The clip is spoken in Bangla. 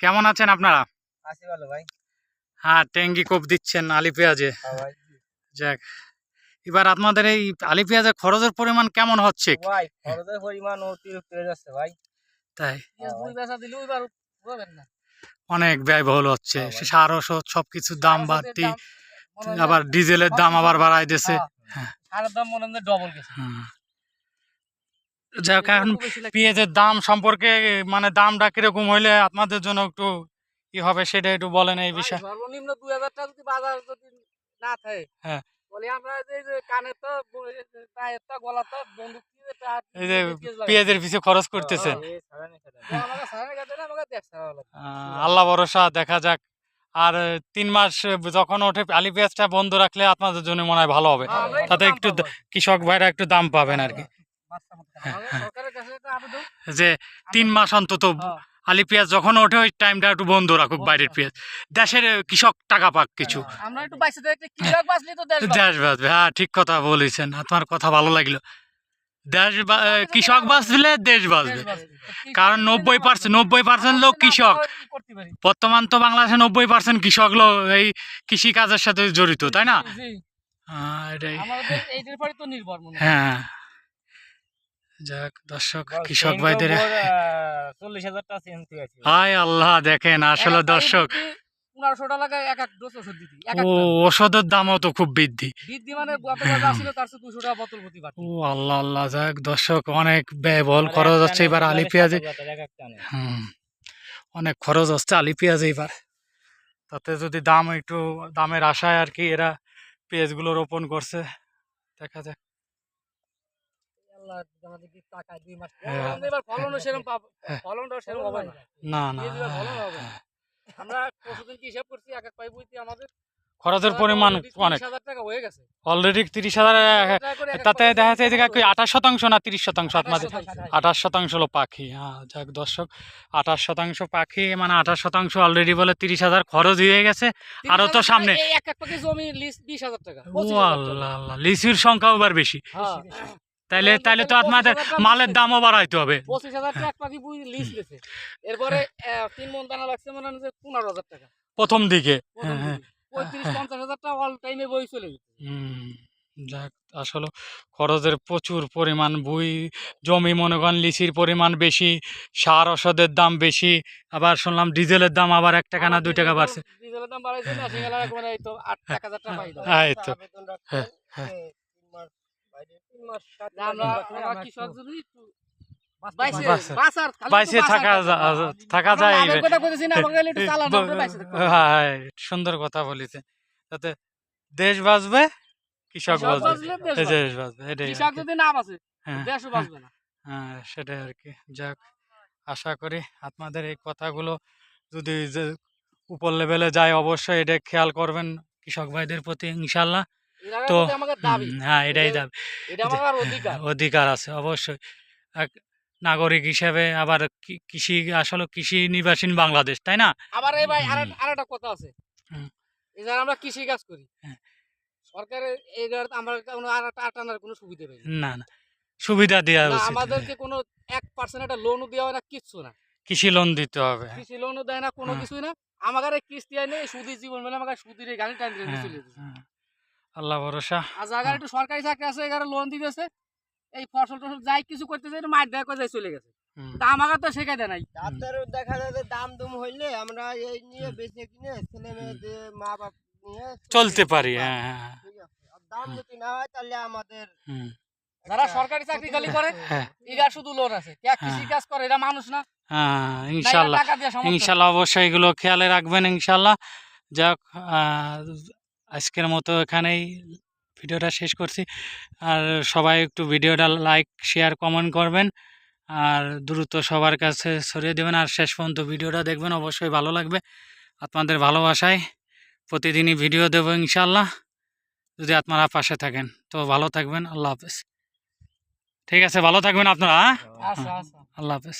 কেমন আছেন আপনারা? হ্যাঁ টেঙ্গি কোপ দিচ্ছেন আলি পেঁয়াজে। হ্যাঁ যাক এবার আপনাদের এই আলি পেঁয়াজের খরচের পরিমাণ কেমন হচ্ছে? খরচের পরিমাণ অতিরিক্ত হয়ে যাচ্ছে ভাই। তাই? অনেক ব্যয়বহুল হচ্ছে। সার ওষুধ সবকিছুর দাম বাড়তি। আবার ডিজেলের দাম আবার বাড়াই দিয়েছে হ্যাঁ, সারের দাম মনে হয় ডবল গেছে। এখন। পেঁয়াজের দাম সম্পর্কে মানে দামটা কীরকম হইলে আপনাদের জন্য একটু কি হবে সেটা একটু বলেন এই বিষয়ে। সর্বনিম্ন দুই হাজার টাকা যদি বাজার যদি না থাকে হ্যাঁ। পেঁয়াজের পিছু খরচ করতেছেন। আল্লাহ ভরসা দেখা যাক। আর তিন মাস যখন ওঠে আলি পেঁয়াজটা বন্ধ রাখলে আপনাদের জন্য মনে হয় ভালো হবে। হ্যাঁ, তাতে একটু কৃষক ভাইরা একটু দাম পাবেন আর কি। হ্যাঁ, হ্যাঁ। যে তিন মাস অন্তত হ্যাঁ। আলি পেঁয়াজ যখন ওঠে ওই টাইমটা একটু বন্ধ রাখুক বাইরের পেঁয়াজ। দেশের কৃষক টাকা পাক কিছু। তো দেশ বাঁচবে। হ্যাঁ ঠিক কথা বলেছেন। আপনার কথা ভালো লাগল। দেশ কৃষক বাঁচলে দেশ বাঁচবে। কারণ নব্বই পার্সেন্ট নব্বই পার্সেন্ট লোক কৃষক? বর্তমান তো বাংলাদেশে নব্বই পার্সেন্ট কৃষক লোক এই কৃষিকাজের সাথে জড়িত তাই না? হয়। যাক দর্শক কৃষক ভাইদের চল্লিশ হাজার হায় আল্লাহ দেখেন আসলে দর্শক ও ওষুধের দামও তো খুব বৃদ্ধি। মানে। ও আল্লাহ আল্লাহ যাক দর্শক অনেক ব্যয়বহুল খরচ হচ্ছে এবার আলি পেঁয়াজে। হুম অনেক খরচ হচ্ছে আলি পেঁয়াজে এবার তাতে যদি দাম একটু দামের আশায় আর কি এরা পেঁয়াজগুলো রোপণ করছে দেখা যাক। খরচের পরিমাণ অনেক। হয়ে অলরেডি তিরিশ হাজার তাতে দেখা যাচ্ছে যে আঠাশ শতাংশ না তিরিশ শতাংশ আপনাদের? আঠাশ শতাংশ। হলো পাখি। হ্যাঁ যাক দর্শক আঠাশ শতাংশ পাখি মানে আঠাশ শতাংশ অলরেডি বলে তিরিশ হাজার খরচ হয়ে গেছে। আরও তো সামনে। ও আল্লাহ আল্লাহ লিচুর সংখ্যাও এবার বেশি। তাহলে তাইলে তো তাহলে আপনাদের মালের দামও বাড়াইতে হবে। পঁচিশ হাজার টাকা পাখি বুঝি লিজ দিয়েছে এরপরে তিন মন দানা লাগছে মনে হয় পনেরো হাজার টাকা। প্রথম দিকে। হ্যাঁ হ্যাঁ। পঁয়ত্রিশ পঞ্চাশ হাজার টাকা অল টাইমে বই চলে গেছে। যাক আসলে খরচের প্রচুর পরিমাণ বই জমি মনে করেন লিচির পরিমাণ বেশি সার ওষুধের দাম বেশি আবার শুনলাম ডিজেলের দাম আবার এক টাকা না দুই টাকা বাড়ছে। ডিজেলের দাম বাড়াইছে না সেগুলো এখন এই তো আট এক টাকা পাই দাও। এই তো। হ্যাঁ, হ্যাঁ। হ্যাঁ হ্যাঁ, সুন্দর কথা বলেছে। তাতে দেশ বাঁচবে কৃষক বাঁচবে। দেশ বাঁচবে। এটাই কৃষক যদি না বাঁচে হ্যাঁ, দেশও হ্যাঁ, বাঁচবে না। হ্যাঁ সেটাই আর কি। যাক আশা করি আপনাদের এই কথাগুলো যদি যে উপর লেভেলে যায় অবশ্যই এটা খেয়াল করবেন কৃষক ভাইদের প্রতি ইনশাল্লাহ। তো হ্যাঁ এটাই দাবি। অধিকার। আছে অবশ্যই। এক নাগরিক হিসেবে আবার কৃষি আসলে কৃষি নির্বাসীন বাংলাদেশ তাই না? আবার এই ভাই আর একটা কথা আছে। এই আমরা কৃষি কাজ করি হ্যাঁ। সরকারের এই আমরা কোনো আর একটা আটানার কোনো সুবিধা না। না সুবিধা দেওয়া উচিত আমাদেরকে কোনো এক পার্সেন্ট একটা লোনও দেওয়া হয় না কিচ্ছু না। কৃষি লোন দিতে হবে। কৃষি লোনও দেয় না কোনো। কিছুই না। আমাদের কিস্তি আইনে সুদি জীবন মেলে আমাকে সুদির গাড়ি টাইম হ্যাঁ, চলে। আল্লাহ ভরসা। আর একটু সরকারি চাকরি আছে এগারো লোন দিতেছে এই ফসল টসল যাই কিছু করতেছে মার দেয় করে চলে গেছে। তা আমাকে তো শেখাই দেয় নাই। তাদের দেখা যায় দাম দুম হইলে আমরা এই নিয়ে বেঁচে কিনে ছেলে মেয়েদের মা বাপ নিয়ে চলতে পারি হ্যাঁ হ্যাঁ আর দাম যদি না হয় তাহলে আমাদের যারা সরকারি চাকরি খালি করে হ্যাঁ। এগার শুধু লোন আছে। কে কৃষি কাজ করে এরা মানুষ না। হ্যাঁ ইনশাল্লাহ। ইনশাল্লাহ অবশ্যই এগুলো খেয়ালে রাখবেন ইনশাল্লাহ। যাক আহ, আজকের মতো এখানেই ভিডিওটা শেষ করছি। আর সবাই একটু ভিডিওটা লাইক শেয়ার কমেন্ট করবেন। আর দ্রুত সবার কাছে ছড়িয়ে দেবেন। আর শেষ পর্যন্ত ভিডিওটা দেখবেন অবশ্যই ভালো লাগবে। আপনাদের ভালোবাসায় প্রতিদিনই ভিডিও দেবো ইনশাল্লাহ যদি আপনারা পাশে থাকেন তো ভালো থাকবেন। আল্লাহ হাফেজ। ঠিক আছে ভালো থাকবেন আপনারা হ্যাঁ? আচ্ছা আচ্ছা। আল্লাহ হাফেজ।